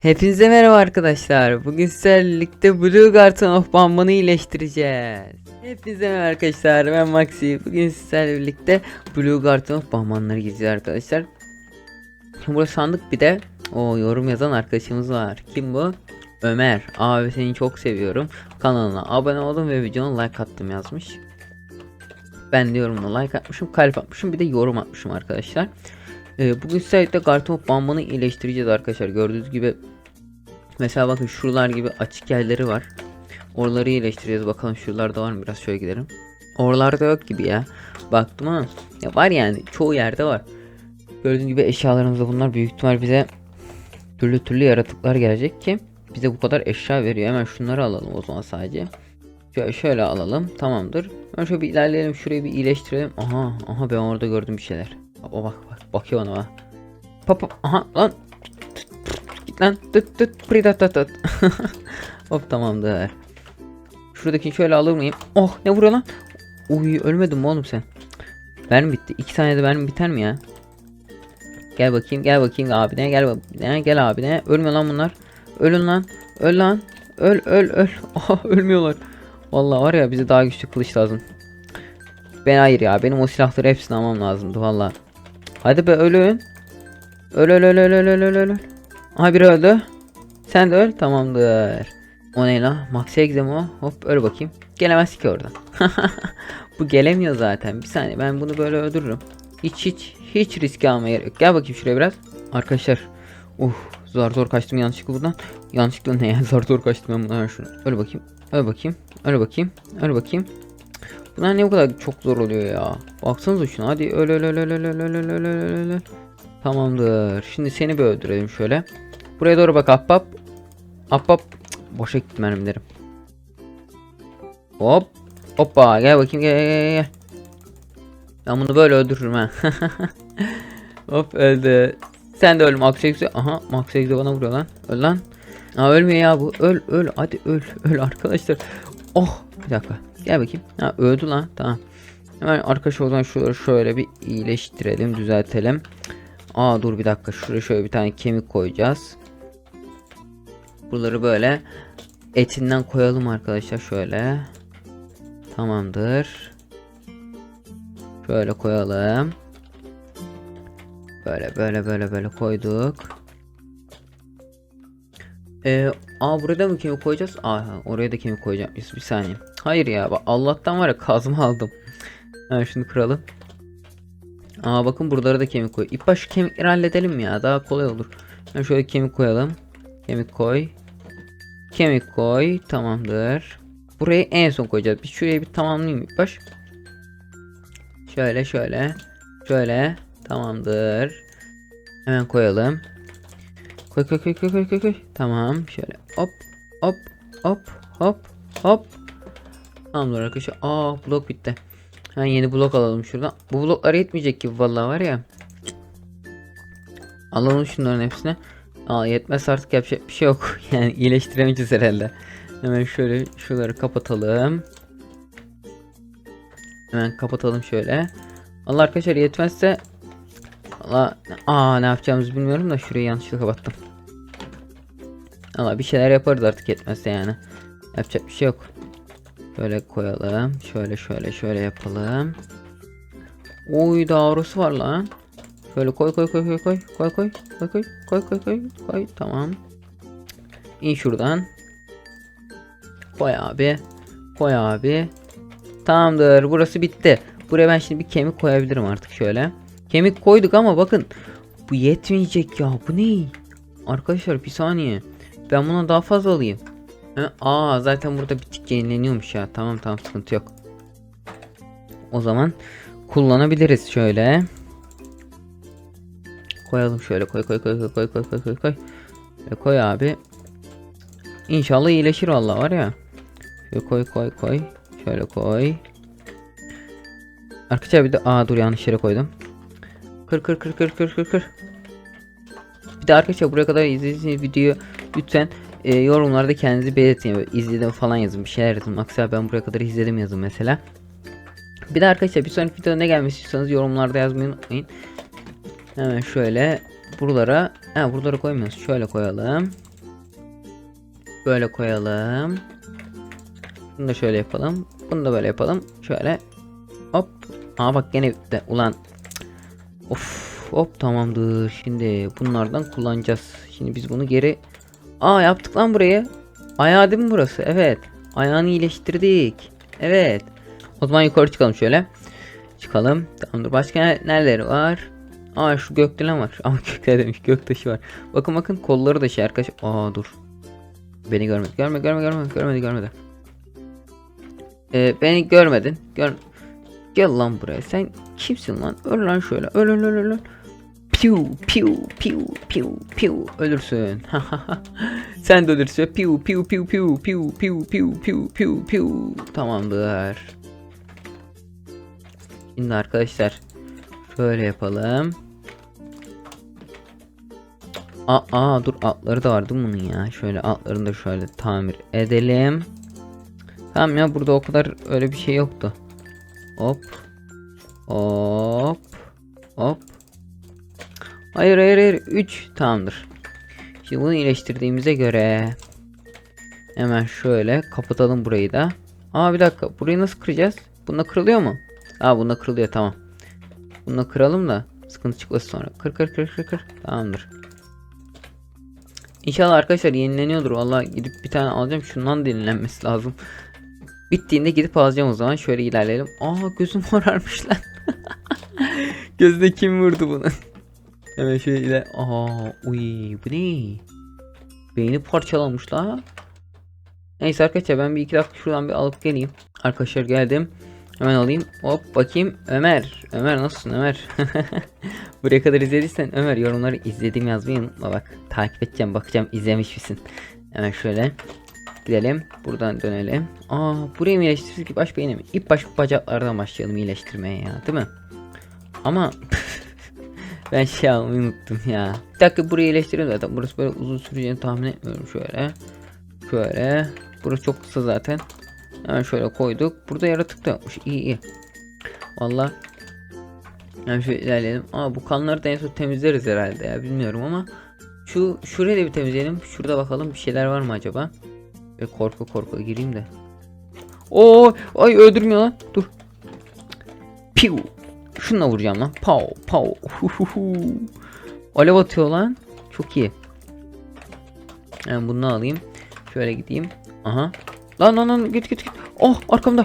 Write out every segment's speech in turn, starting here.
Hepinize merhaba arkadaşlar. Bugün sizlerle birlikte Blue Garden of Bamban'ı iyileştireceğiz. Hepinize merhaba arkadaşlar. Ben Maxi. Bugün sizlerle birlikte Blue Garden of Bamban'ları gireceğiz arkadaşlar. Şimdi burada sandık bir de o yorum yazan arkadaşımız var. Kim bu? Ömer. Abi seni çok seviyorum. Kanalına abone oldum ve videona like attım yazmış. Ben de yorumuna like atmışım, kalp atmışım, bir de yorum atmışım arkadaşlar. Ee, bugün sizlerle Garden of Bamban'ı iyileştireceğiz arkadaşlar. Gördüğünüz gibi mesela bakın şuralar gibi açık yerleri var. Oraları iyileştireceğiz. Bakalım şuralarda var mı? Biraz şöyle gidelim. Oralarda yok gibi ya. Baktım ama ya var yani çoğu yerde var. Gördüğünüz gibi eşyalarımızda bunlar büyük ihtimal bize türlü türlü yaratıklar gelecek ki bize bu kadar eşya veriyor. Hemen şunları alalım o zaman sadece. Şöyle, şöyle alalım. Tamamdır. Ben şöyle bir ilerleyelim. Şurayı bir iyileştirelim. Aha, aha ben orada gördüm bir şeyler. Bak bak bakıyor ona pop aha lan. Git lan. Tıt tıt pridatat. Hop tamamdır. Şuradaki şöyle alır mıyım? Oh ne vuruyor lan? Uy ölmedin mi oğlum sen? Mermi bitti. 2 saniyede mermi biter mi ya? Gel bakayım gel bakayım abine gel abine gel abine. Ölmüyor lan bunlar. Ölün lan. Öl lan. Öl öl öl. Aha ölmüyorlar. Vallahi var ya bize daha güçlü kılıç lazım. Ben hayır ya benim o silahları hepsini almam lazımdı valla. Hadi be ölün. Öl öl öl öl öl öl öl öl. Aha biri öldü. Sen de öl tamamdır. O ne la? Max Exem o. Hop öl bakayım. Gelemez ki oradan. Bu gelemiyor zaten. Bir saniye ben bunu böyle öldürürüm. Hiç hiç hiç risk almaya gerek. Gel bakayım şuraya biraz. Arkadaşlar. Uh zor zor kaçtım yanlışlıkla buradan. Yanlışlıkla ne ya zor zor kaçtım ben bundan şunu. Öl bakayım. Öl bakayım. Öl bakayım. Öl bakayım. Bunlar niye bu kadar çok zor oluyor ya? Baksanıza şuna hadi öl öl öl öl öl öl öl öl öl öl. Tamamdır. Şimdi seni bir öldürelim şöyle. Buraya doğru bak ahbap. Ahbap. Cık, Boşa gitti mermilerim. Hop. Hoppa gel bakayım gel gel gel. Ben bunu böyle öldürürüm ha. Hop öldü. Sen de öl Max. Aha Max bana vuruyor lan. Öl lan. Aa ölmüyor ya bu. Öl öl hadi öl öl arkadaşlar. Oh bir dakika. Gel bakayım. Ha öldü lan. Tamam. Hemen arkadaşlar o zaman şuraları şöyle bir iyileştirelim, düzeltelim. Aa dur bir dakika. Şuraya şöyle bir tane kemik koyacağız. Buraları böyle etinden koyalım arkadaşlar şöyle. Tamamdır. Şöyle koyalım. Böyle böyle böyle böyle koyduk. Ee, aa buraya da mı kemik koyacağız? Aa oraya da kemik koyacağım. Bir, bir saniye. Hayır ya Allah'tan var ya kazma aldım. Ha şunu kıralım. Aa bakın buralara da kemik koy. İlk baş şu kemikleri halledelim ya daha kolay olur. Ben şöyle kemik koyalım. Kemik koy. Kemik koy. Tamamdır. Burayı en son koyacağız. Bir şurayı bir tamamlayayım ilk baş. Şöyle şöyle. Şöyle. Tamamdır. Hemen koyalım. Koy koy koy koy koy koy koy. Tamam. Şöyle hop hop hop hop hop. Tamamdır arkadaşlar. Aa blok bitti. Hemen yeni blok alalım şuradan. Bu bloklar yetmeyecek gibi vallahi var ya. Alalım şunların hepsini. Aa yetmez artık yapacak bir şey yok. Yani iyileştiremeyeceğiz herhalde. Hemen şöyle şuraları kapatalım. Hemen kapatalım şöyle. Allah arkadaşlar yetmezse Allah aa ne yapacağımızı bilmiyorum da şurayı yanlışlıkla kapattım. Allah bir şeyler yaparız artık yetmezse yani. Yapacak bir şey yok. Şöyle koyalım. Şöyle şöyle şöyle yapalım. Oy doğrusu var lan. Şöyle koy koy koy koy koy koy koy koy koy koy koy koy koy tamam. İn şuradan. Koy abi. Koy abi. Tamamdır. Burası bitti. Buraya ben şimdi bir kemik koyabilirim artık şöyle. Kemik koyduk ama bakın. Bu yetmeyecek ya. Bu ne? Arkadaşlar bir saniye. Ben buna daha fazla alayım. Ha, aa zaten burada bir tık yenileniyormuş ya. Tamam tamam sıkıntı yok. O zaman kullanabiliriz şöyle. Koyalım şöyle koy koy koy koy koy koy koy koy koy. Koy abi. İnşallah iyileşir vallahi var ya. Şöyle koy koy koy. Şöyle koy. Arkadaşlar bir de aa dur yanlış yere koydum. Kır kır kır kır kır kır kır. Bir de arkadaşlar buraya kadar izlediğiniz videoyu lütfen e, yorumlarda kendinizi belirtin. Böyle izledim falan yazın bir şeyler yazın. Aksine ben buraya kadar izledim yazın mesela. Bir de arkadaşlar bir sonraki videoda ne gelmek istiyorsanız yorumlarda yazmayı unutmayın. Hemen şöyle buralara ha buralara koymuyoruz. Şöyle koyalım. Böyle koyalım. Bunu da şöyle yapalım. Bunu da böyle yapalım. Şöyle. Hop. Aa bak gene de ulan. Of. Hop tamamdır. Şimdi bunlardan kullanacağız. Şimdi biz bunu geri. Aa yaptık lan burayı. Ayağı değil mi burası? Evet. Ayağını iyileştirdik. Evet. O zaman yukarı çıkalım şöyle. Çıkalım. Tamamdır. Başka ne- nereleri var? Aa şu gökdelen var. Ama gökdelen demiş. Göktaşı var. Bakın bakın kolları da şey arkadaş. Aa dur. Beni görmedi. Görme görme görme. Görmedi görmedi. Ee, beni görmedin. Gör Gel lan buraya. Sen kimsin lan? Öl lan şöyle. Öl öl öl öl. Piu piu piu piu piu ölürsün. Sen de ölürsün. Piu piu piu piu piu piu piu piu piu piu. Tamamdır. Şimdi arkadaşlar şöyle yapalım. Aa, aa dur altları da vardı bunun ya. Şöyle altlarını da şöyle tamir edelim. Tamam ya burada o kadar öyle bir şey yoktu. Hop. Hop. Hop. Hayır hayır hayır. 3 tamamdır. Şimdi bunu iyileştirdiğimize göre hemen şöyle kapatalım burayı da. Aa bir dakika. Burayı nasıl kıracağız? Bunda kırılıyor mu? Aa bunda kırılıyor tamam. Bunu kıralım da sıkıntı çıkmasın sonra. Kır kır kır kır kır. Tamamdır. İnşallah arkadaşlar yenileniyordur. Vallahi gidip bir tane alacağım. Şundan da yenilenmesi lazım. Bittiğinde gidip alacağım o zaman. Şöyle ilerleyelim. Aa gözüm morarmış lan. Gözüne kim vurdu bunu? Hemen şöyle iler. Aa uy bu ne? Beyni parçalanmış la. Neyse arkadaşlar ben bir iki dakika şuradan bir alıp geleyim. Arkadaşlar geldim. Hemen alayım. Hop bakayım. Ömer. Ömer nasılsın Ömer? Buraya kadar izlediysen Ömer yorumları izledim yazmayı unutma bak. Takip edeceğim bakacağım izlemiş misin? Hemen şöyle. Gidelim. Buradan dönelim. Aa burayı mı iyileştirdik baş beyni mi? İlk baş bacaklardan başlayalım iyileştirmeye ya değil mi? Ama ben şey unuttum ya. Bir dakika burayı iyileştirelim zaten. Burası böyle uzun süreceğini tahmin etmiyorum şöyle. Şöyle. Burası çok kısa zaten. Hemen şöyle koyduk. Burada yaratık da yokmuş. İyi iyi. Valla. Yani şöyle ilerleyelim. Aa bu kanları da en son temizleriz herhalde ya. Bilmiyorum ama. Şu şurayı da bir temizleyelim. Şurada bakalım bir şeyler var mı acaba? Ve korku korku gireyim de. Oo, ay öldürmüyor lan. Dur. Piu. Şununla vuracağım lan. Pow pow. Huhuhu. Alev atıyor lan. Çok iyi. Yani bunu alayım. Şöyle gideyim. Aha. Lan lan lan git git git. Oh arkamda.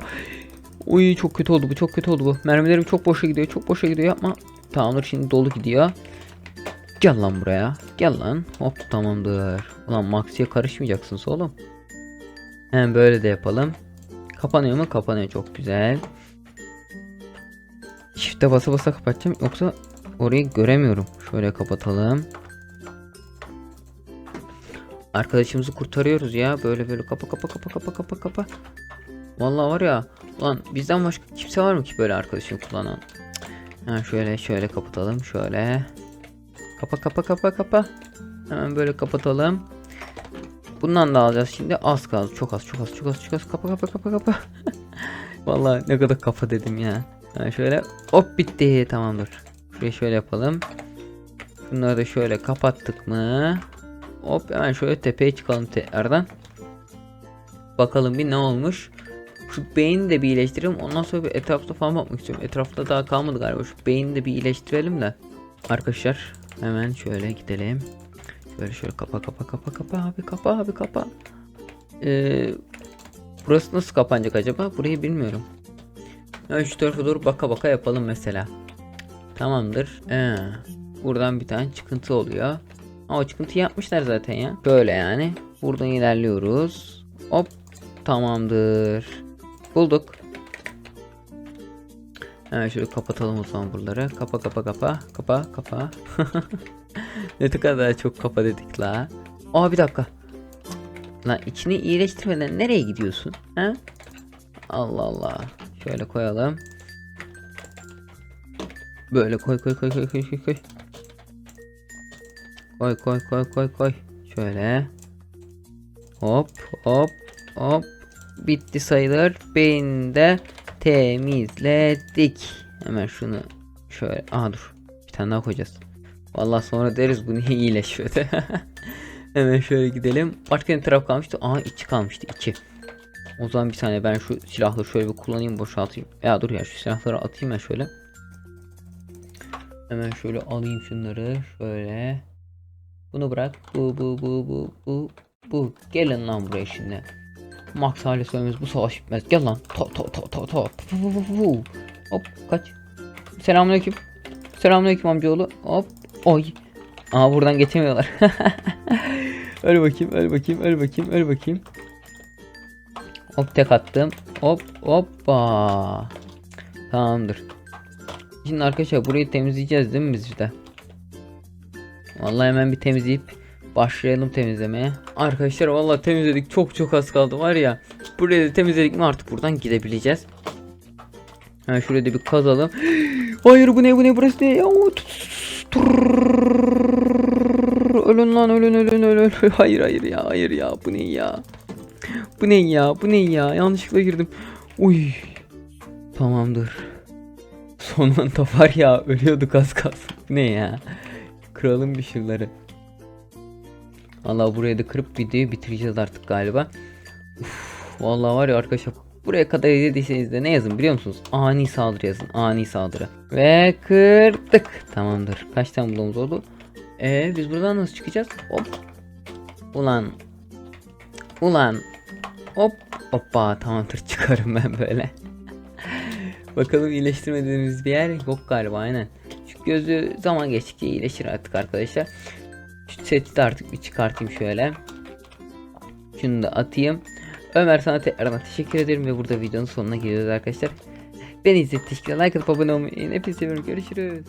Uy çok kötü oldu bu çok kötü oldu bu. Mermilerim çok boşa gidiyor çok boşa gidiyor yapma. Tamamdır şimdi dolu gidiyor. Gel lan buraya. Gel lan. Hop tamamdır. Ulan Maxi'ye karışmayacaksın oğlum. Hemen böyle de yapalım. Kapanıyor mu? Kapanıyor çok güzel. Shift'e basa basa kapatacağım yoksa orayı göremiyorum. Şöyle kapatalım. Arkadaşımızı kurtarıyoruz ya. Böyle böyle kapa kapa kapa kapa kapa kapa. Vallahi var ya. Lan bizden başka kimse var mı ki böyle arkadaşını kullanan? Ha şöyle şöyle kapatalım. Şöyle. Kapa kapa kapa kapa. Hemen böyle kapatalım. Bundan da alacağız şimdi. Az kaldı. Çok az çok az çok az çok az. Kapa kapa kapa kapa. Vallahi ne kadar kafa dedim ya. Ha şöyle hop bitti tamamdır. Şurayı şöyle yapalım. Bunları da şöyle kapattık mı? Hop hemen şöyle tepeye çıkalım tekrardan. Bakalım bir ne olmuş. Şu beyni de bir iyileştirelim. Ondan sonra bir etrafta falan bakmak istiyorum. Etrafta daha kalmadı galiba. Şu beyni de bir iyileştirelim de. Arkadaşlar hemen şöyle gidelim. Şöyle şöyle kapa kapa kapa kapa abi kapa abi kapa. Ee, burası nasıl kapanacak acaba? Burayı bilmiyorum. Ya şu tarafa doğru baka baka yapalım mesela. Tamamdır. Ee, buradan bir tane çıkıntı oluyor. Ama çıkıntı yapmışlar zaten ya. Böyle yani. Buradan ilerliyoruz. Hop. Tamamdır. Bulduk. Hemen şöyle kapatalım o zaman buraları. Kapa kapa kapa. Kapa kapa. ne kadar çok kapa dedik la. Aa bir dakika. Lan içini iyileştirmeden nereye gidiyorsun? Ha? Allah Allah. Şöyle koyalım. Böyle koy koy koy koy koy koy koy. Koy koy koy koy koy. Şöyle. Hop hop hop. Bitti sayılır. Beyni de temizledik. Hemen şunu şöyle. Aha dur. Bir tane daha koyacağız. Vallahi sonra deriz bu niye iyileşmedi. Hemen şöyle gidelim. Başka ne taraf kalmıştı? Aa içi kalmıştı içi. O zaman bir saniye ben şu silahları şöyle bir kullanayım boşaltayım. Ya dur ya şu silahları atayım ben şöyle. Hemen şöyle alayım şunları şöyle. Bunu bırak. Bu bu bu bu bu bu. Gelin lan buraya şimdi. Max hale söylemez bu savaş bitmez. Gel lan. To to to to to. Hop kaç. Selamünaleyküm. Selamünaleyküm amcaoğlu. Hop. Oy. Aa buradan geçemiyorlar. öl bakayım, öl bakayım, öl bakayım, öl bakayım. Hop tek attım. Hop hoppa. Tamamdır. Şimdi arkadaşlar burayı temizleyeceğiz değil mi biz de? Vallahi hemen bir temizleyip başlayalım temizlemeye. Arkadaşlar vallahi temizledik. Çok çok az kaldı var ya. Burayı da temizledik mi artık buradan gidebileceğiz. Hemen şurada bir kazalım. Hayır bu ne bu ne burası ne? Ölün lan ölün ölün ölün. Hayır hayır ya hayır ya bu ne ya? Bu ne ya bu ne ya? Yanlışlıkla girdim. Uy. Tamamdır. Son anda var ya ölüyorduk az kalsın. Bu ne ya? Kıralım bir şunları. Vallahi burayı da kırıp videoyu bitireceğiz artık galiba. Uf, vallahi var ya arkadaşlar buraya kadar izlediyseniz de ne yazın biliyor musunuz? Ani saldırı yazın. Ani saldırı. Ve kırdık. Tamamdır. Kaç tane bulduğumuz oldu? Ee biz buradan nasıl çıkacağız? Hop. Ulan. Ulan. Hop. Hoppa tamamdır çıkarım ben böyle. Bakalım iyileştirmediğimiz bir yer yok galiba aynen. Şu gözü zaman geçtikçe iyileşir artık arkadaşlar. Şu seti de artık bir çıkartayım şöyle. Şunu da atayım. Ömer sana tekrardan teşekkür ederim ve burada videonun sonuna geliyoruz arkadaşlar. Beni izlediğiniz için like atıp abone olmayı. Hepinizi seviyorum. Görüşürüz.